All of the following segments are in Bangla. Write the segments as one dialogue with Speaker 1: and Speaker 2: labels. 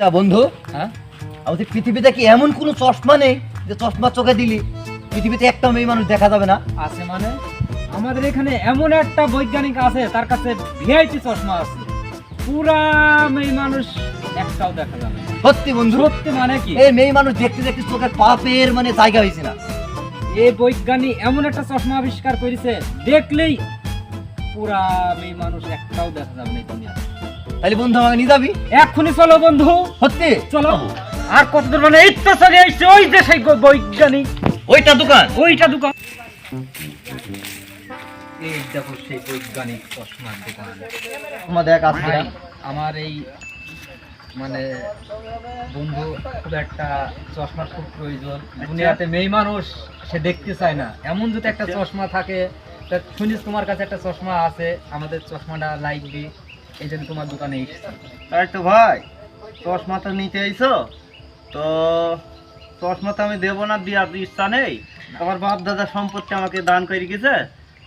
Speaker 1: তা বন্ধু
Speaker 2: হ্যাঁ?
Speaker 1: আমাদের পৃথিবীতে কি এমন কোনো চশমা নেই যে চশমা চোখে দিলি পৃথিবীতে একটা মেয়ে মানুষ দেখা যাবে না?
Speaker 2: আছে মানে? আমাদের এখানে এমন একটা বৈজ্ঞানিক আছে তার কাছে ভিআইপি চশমা আছে। পুরা মেয়ে মানুষ একটাও দেখা যাবে না।
Speaker 1: সত্যি বন্ধু?
Speaker 2: সত্যি মানে কি?
Speaker 1: এই মেয়ে মানুষ দেখতে দেখতে চোখের পাপের মানে জায়গা হয়েছে না।
Speaker 2: এই বৈজ্ঞানিক এমন একটা চশমা আবিষ্কার করেছে দেখলেই পুরা মেয়ে মানুষ একটাও দেখা যাবে না এই দুনিয়াতে।
Speaker 1: তাহলে বন্ধু আমাকে নিয়ে যাবি?
Speaker 2: এক্ষুনি চলো বন্ধু।
Speaker 1: সত্যি?
Speaker 2: চলো। আর কত দূর মানে এই তো চলে আসছে ওই যে সেই বৈজ্ঞানিক।
Speaker 1: ওইটা দোকান?
Speaker 2: ওইটা দোকান। এই দেখো সেই বৈজ্ঞানিক চশমার দোকান।
Speaker 1: তোমাদের এক আছে
Speaker 2: আমার এই মানে বন্ধু খুব একটা চশমার খুব প্রয়োজন। দুনিয়াতে মেয়ে মানুষ সে দেখতে চায় না। এমন যদি একটা চশমা থাকে তা শুনিস তোমার কাছে একটা চশমা আছে আমাদের চশমাটা লাগবে এই জন্য তোমার দোকানে এসেছি।
Speaker 3: তো ভাই চশমা তো নিতে আইছো? তো চশমা তো আমি দেবো না দেওয়ার ইচ্ছা নেই। আমার বাপ দাদা সম্পত্তি আমাকে দান করে গেছে।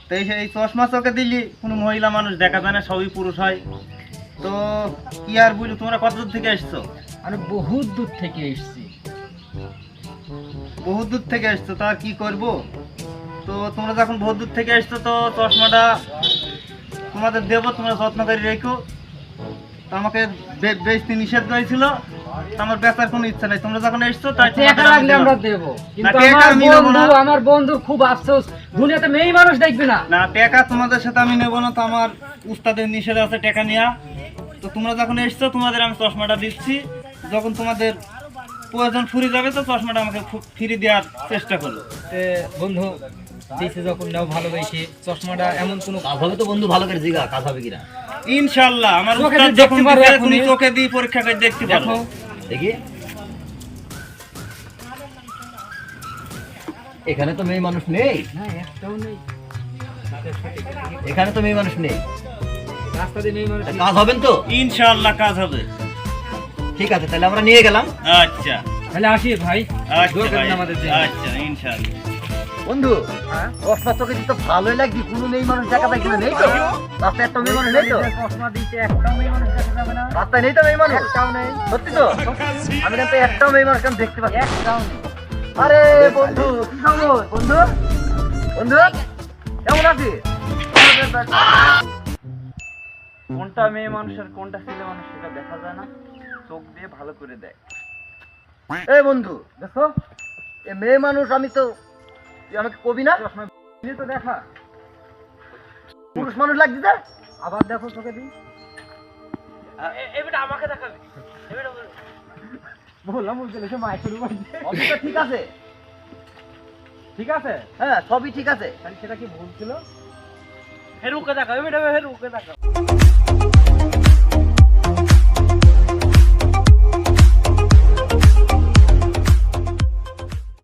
Speaker 3: তো এই এই চশমা চোখে দিলি কোনো মহিলা মানুষ দেখা যায় না সবই পুরুষ হয়। তো কি আর বুঝলো তোমরা কত দূর থেকে এসছো?
Speaker 2: আমি বহুত দূর থেকে এসেছি।
Speaker 3: বহু দূর থেকে এসছো তা কি করব? তো তোমরা যখন বহু দূর থেকে এসছো তো চশমাটা তোমাদের দেবো তোমরা যত্ন করে রেখো আমাকে বে- বেচতে নিষেধ তো আমার বেচার কোনো ইচ্ছা নাই। তোমরা যখন এসছো তাই
Speaker 2: টাকা লাগলে আমরা। দেবো। কিন্তু আমার বন্ধু আমার বন্ধুর খুব আফসোস। দুনিয়াতে মেয়ে মানুষ দেখবে না।
Speaker 3: না টাকা তোমাদের সাথে আমি নেব না। তো আমার উস্তাদের নিষেধ আছে টাকা নেওয়া তো তোমরা যখন এসছো তোমাদের আমি চশমাটা দিচ্ছি। যখন তোমাদের প্রয়োজন ফুরি যাবে তো চশমাটা আমাকে ফিরে দেওয়ার চেষ্টা করো।
Speaker 2: তে বন্ধু যখন নাও ভালোবেসে চশমাটা এমন কোনো
Speaker 1: কাজ হবে তো বন্ধু ভালো করে জিগা কাজ হবে কিনা?
Speaker 3: ইনশাল্লাহ আমার উস্তাদ যখন দিবে, তুমি চোখে দিয়ে পরীক্ষা করে দেখতে পারো।
Speaker 2: দেখি।
Speaker 1: এখানে তো মেয়ে মানুষ নেই।
Speaker 2: না একটাও নেই
Speaker 1: এখানে তো মেয়ে মানুষ নেই।
Speaker 2: রাস্তা দিয়ে মেয়ে মানুষ
Speaker 1: কাজ হবেন তো?
Speaker 3: ইনশাল্লাহ কাজ হবে।
Speaker 1: ঠিক আছে তাহলে আমরা নিয়ে গেলাম।
Speaker 3: আচ্ছা।
Speaker 2: তাহলে আসি ভাই।
Speaker 3: আচ্ছা
Speaker 2: আমাদের
Speaker 3: আচ্ছা ইনশাল্লাহ।
Speaker 1: বন্ধু
Speaker 2: হ্যাঁ?
Speaker 1: চশমা চোখে দিতে ভালোই লাগবে কোনো মেয়ে মানুষ দেখা পাই কিনা নেই তো? রাস্তায় একটা মেয়ে মানুষ নেই তো?
Speaker 2: চশমা দিতে একটাও মেয়ে মানুষ দেখা যাবে না।
Speaker 1: রাস্তায় নেই তো মেয়ে মানুষ?
Speaker 2: একটাও নেই।
Speaker 1: সত্যি তো? আমি কিন্তু একটাও মেয়ে মানুষ দেখতে পাচ্ছি
Speaker 2: একটাও নেই।
Speaker 1: আরে বন্ধু কি খবর? বন্ধু বন্ধু কেমন আছিস?
Speaker 3: কোনটা মেয়ে মানুষের কোনটা ছেলে মানুষ সেটা দেখা যায় না। চোখ দিয়ে ভালো করে দেখ।
Speaker 1: এই বন্ধু
Speaker 2: দেখো
Speaker 1: এ মেয়ে মানুষ আমি তো তুই আমাকে কবি না?
Speaker 2: তো দেখা।
Speaker 1: পুরুষ মানুষ লাগছে না
Speaker 2: আবার দেখো চোখে দিই। বললাম বলছিল সে দিয়ে।
Speaker 1: সবই তো ঠিক আছে।
Speaker 2: ঠিক আছে?
Speaker 1: হ্যাঁ সবই ঠিক আছে।
Speaker 2: সেটা কি ভুল ছিল?
Speaker 3: হেরুকে দেখা হেরুকে দেখা